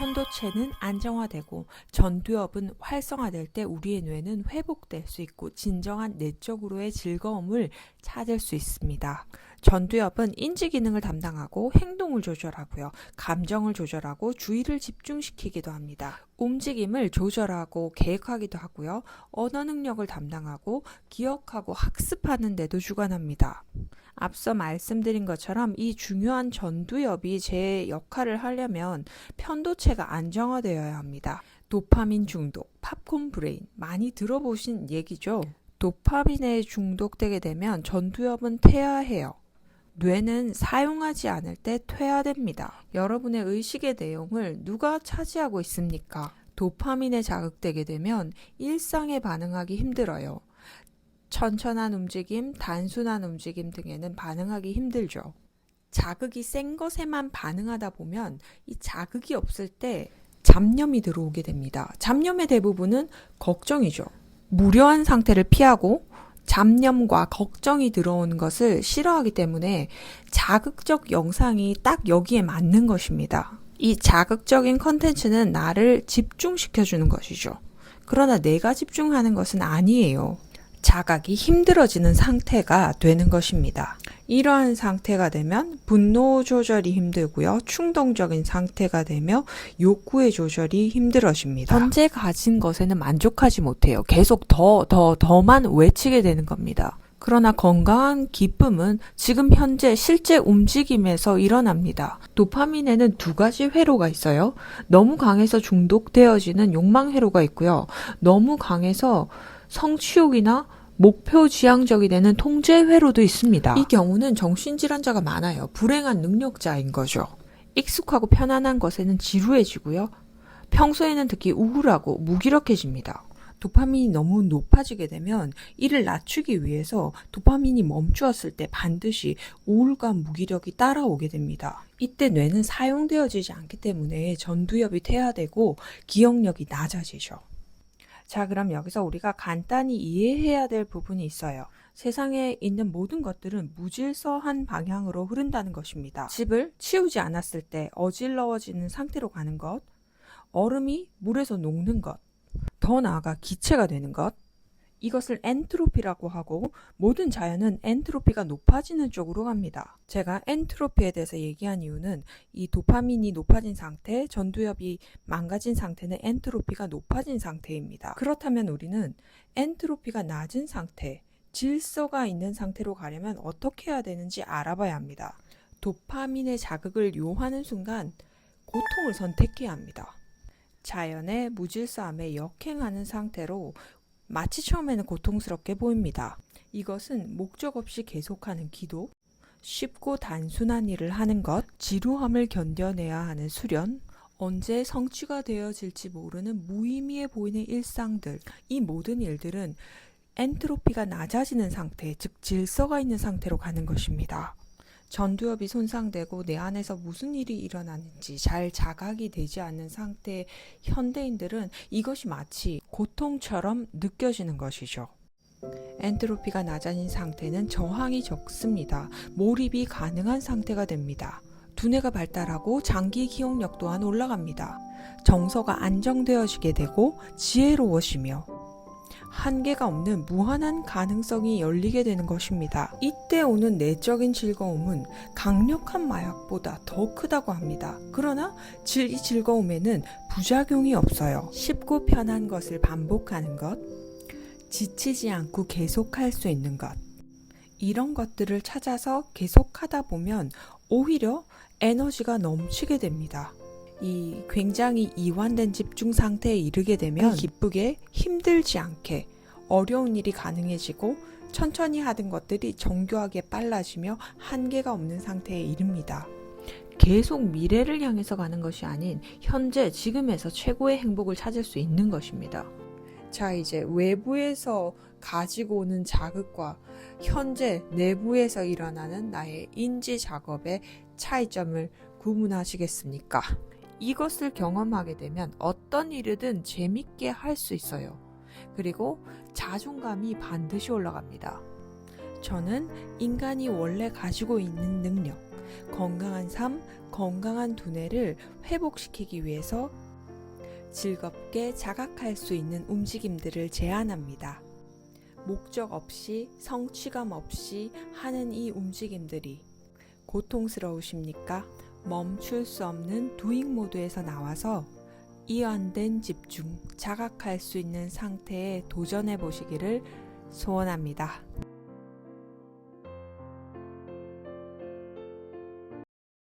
편도체는 안정화되고 전두엽은 활성화될 때 우리의 뇌는 회복될 수 있고 진정한 내적으로의 즐거움을 찾을 수 있습니다. 전두엽은 인지 기능을 담당하고 행동을 조절하고요. 감정을 조절하고 주의를 집중시키기도 합니다. 움직임을 조절하고 계획하기도 하고요. 언어 능력을 담당하고 기억하고 학습하는 데도 주관합니다. 앞서 말씀드린 것처럼 이 중요한 전두엽이 제 역할을 하려면 편도체가 안정화되어야 합니다. 도파민 중독, 팝콘 브레인 많이 들어보신 얘기죠? 도파민에 중독되게 되면 전두엽은 퇴화해요. 뇌는 사용하지 않을 때 퇴화됩니다. 여러분의 의식의 내용을 누가 차지하고 있습니까? 도파민에 자극되게 되면 일상에 반응하기 힘들어요. 천천한 움직임, 단순한 움직임 등에는 반응하기 힘들죠. 자극이 센 것에만 반응하다 보면 이 자극이 없을 때 잡념이 들어오게 됩니다. 잡념의 대부분은 걱정이죠. 무료한 상태를 피하고 잡념과 걱정이 들어오는 것을 싫어하기 때문에 자극적 영상이 딱 여기에 맞는 것입니다. 이 자극적인 컨텐츠는 나를 집중시켜 주는 것이죠. 그러나 내가 집중하는 것은 아니에요. 자각이 힘들어지는 상태가 되는 것입니다. 이러한 상태가 되면 분노 조절이 힘들고요. 충동적인 상태가 되며 욕구의 조절이 힘들어집니다. 현재 가진 것에는 만족하지 못해요. 계속 더, 더, 더만 외치게 되는 겁니다. 그러나 건강한 기쁨은 지금 현재 실제 움직임에서 일어납니다. 도파민에는 두 가지 회로가 있어요. 너무 강해서 중독되어지는 욕망 회로가 있고요. 너무 강해서 성취욕이나 목표 지향적이 되는 통제 회로도 있습니다. 이 경우는 정신질환자가 많아요. 불행한 능력자인 거죠. 익숙하고 편안한 것에는 지루해지고요. 평소에는 특히 우울하고 무기력해집니다. 도파민이 너무 높아지게 되면 이를 낮추기 위해서 도파민이 멈추었을 때 반드시 우울감, 무기력이 따라오게 됩니다. 이때 뇌는 사용되어지지 않기 때문에 전두엽이 퇴화되고 기억력이 낮아지죠. 자, 그럼 여기서 우리가 간단히 이해해야 될 부분이 있어요. 세상에 있는 모든 것들은 무질서한 방향으로 흐른다는 것입니다. 집을 치우지 않았을 때 어질러워지는 상태로 가는 것, 얼음이 물에서 녹는 것, 더 나아가 기체가 되는 것, 이것을 엔트로피라고 하고 모든 자연은 엔트로피가 높아지는 쪽으로 갑니다. 제가 엔트로피에 대해서 얘기한 이유는 이 도파민이 높아진 상태, 전두엽이 망가진 상태는 엔트로피가 높아진 상태입니다. 그렇다면 우리는 엔트로피가 낮은 상태, 질서가 있는 상태로 가려면 어떻게 해야 되는지 알아봐야 합니다. 도파민의 자극을 요하는 순간 고통을 선택해야 합니다. 자연의 무질서함에 역행하는 상태로 마치 처음에는 고통스럽게 보입니다. 이것은 목적 없이 계속하는 기도, 쉽고 단순한 일을 하는 것, 지루함을 견뎌내야 하는 수련, 언제 성취가 되어질지 모르는 무의미해 보이는 일상들, 이 모든 일들은 엔트로피가 낮아지는 상태, 즉 질서가 있는 상태로 가는 것입니다. 전두엽이 손상되고 내 안에서 무슨 일이 일어나는지 잘 자각이 되지 않는 상태의 현대인들은 이것이 마치 고통처럼 느껴지는 것이죠. 엔트로피가 낮아진 상태는 저항이 적습니다. 몰입이 가능한 상태가 됩니다. 두뇌가 발달하고 장기 기억력 또한 올라갑니다. 정서가 안정되어지게 되고 지혜로워지며 한계가 없는 무한한 가능성이 열리게 되는 것입니다. 이때 오는 내적인 즐거움은 강력한 마약보다 더 크다고 합니다. 그러나 이 즐거움에는 부작용이 없어요. 쉽고 편한 것을 반복하는 것, 지치지 않고 계속할 수 있는 것. 이런 것들을 찾아서 계속하다 보면 오히려 에너지가 넘치게 됩니다. 이 굉장히 이완된 집중 상태에 이르게 되면 기쁘게 힘들지 않게 어려운 일이 가능해지고 천천히 하던 것들이 정교하게 빨라지며 한계가 없는 상태에 이릅니다. 계속 미래를 향해서 가는 것이 아닌 현재 지금에서 최고의 행복을 찾을 수 있는 것입니다. 자, 이제 외부에서 가지고 오는 자극과 현재 내부에서 일어나는 나의 인지 작업의 차이점을 구분하시겠습니까? 이것을 경험하게 되면 어떤 일이든 재밌게 할 수 있어요. 그리고 자존감이 반드시 올라갑니다. 저는 인간이 원래 가지고 있는 능력, 건강한 삶, 건강한 두뇌를 회복시키기 위해서 즐겁게 자각할 수 있는 움직임들을 제안합니다. 목적 없이 성취감 없이 하는 이 움직임들이 고통스러우십니까? 멈출 수 없는 두잉 모드에서 나와서 이완된 집중, 자각할 수 있는 상태에 도전해 보시기를 소원합니다.